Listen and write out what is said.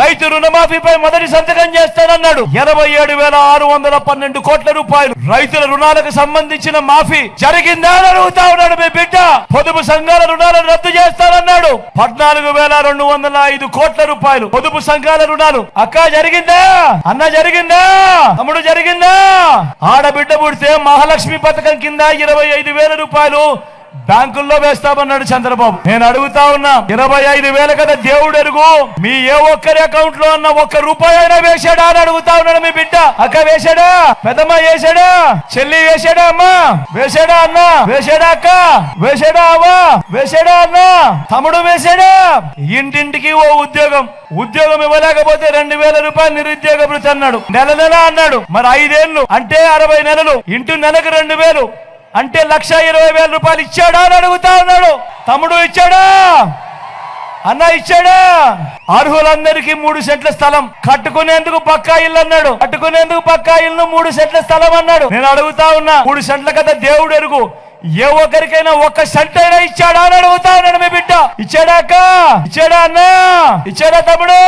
రైతు రుణమాఫీపై మొదటి సంతకం చేస్తానన్నాడు. ఎనభై ఏడు వేల ఆరు వందల పన్నెండు కోట్ల రూపాయలు. రైతుల రుణాలకు సంబంధించిన మాఫీ జరిగిందా అని అడుగుతా ఉన్నాడు మీ బిడ్డ. పొదుపు సంఘాల రుణాలను రద్దు చేస్తానన్నాడు. పద్నాలుగు వేల రెండు వందల ఐదు కోట్ల రూపాయలు. పొదుపు సంఘాల రుణాలు. అక్క జరిగిందా? అన్న జరిగిందా? తమ్ముడు జరిగిందా? ఆడబిడ్డ పుడితే మహాలక్ష్మి పథకం కింద ఇరవై ఐదు వేల రూపాయలు. బ్యాంకుల్లో వేస్తామన్నాడు చంద్రబాబు. నేను అడుగుతా ఉన్నా ఇరవై ఐదు వేల కదా దేవుడు ఎరుగు. మీ ఏ ఒక్కరి అకౌంట్లో ఉన్న ఒక్క రూపాయి అయినా వేసాడా అని అడుగుతా ఉన్నాడు మీ బిడ్డ. అక్క వేసాడా పెద్దమ్మ వేసాడా చెల్లి వేసాడా అమ్మా? వేసాడా అన్న? వేసాడా అక్క? వేసాడా అవ్వా? వేసాడా అన్న? తమ్ముడు వేసాడా ఇంటింటికి ఓ ఉద్యోగం. ఉద్యోగం ఇవ్వలేకపోతే రెండు వేల రూపాయలు నిరుద్యోగ అన్నాడు. నెల నెల అన్నాడు. మరి ఐదేళ్ళు అంటే అరవై నెలలు. ఇంటి నెలకు రెండు వేలు. అంటే లక్ష ఇరవై వేల రూపాయలు ఇచ్చాడా అని అడుగుతా ఉన్నాడు. తమ్ముడు ఇచ్చాడా? అన్న ఇచ్చాడా? అర్హులందరికీ మూడు సెంట్ల స్థలం. కట్టుకునేందుకు పక్కా ఇల్లు అన్నాడు. కట్టుకునేందుకు పక్కా ఇల్లు మూడు సెంట్ల స్థలం అన్నాడు. నేను అడుగుతా ఉన్నా మూడు సెంట్ల కదా దేవుడు ఎరుగు. ఏ ఒక్కరికైనా ఒక్క సెంట్ అయినా ఇచ్చాడా అని అడుగుతా ఉన్నాడు మీ బిడ్డ. ఇచ్చాడా అక్క? ఇచ్చాడా అన్న? ఇచ్చాడా తమ్ముడు?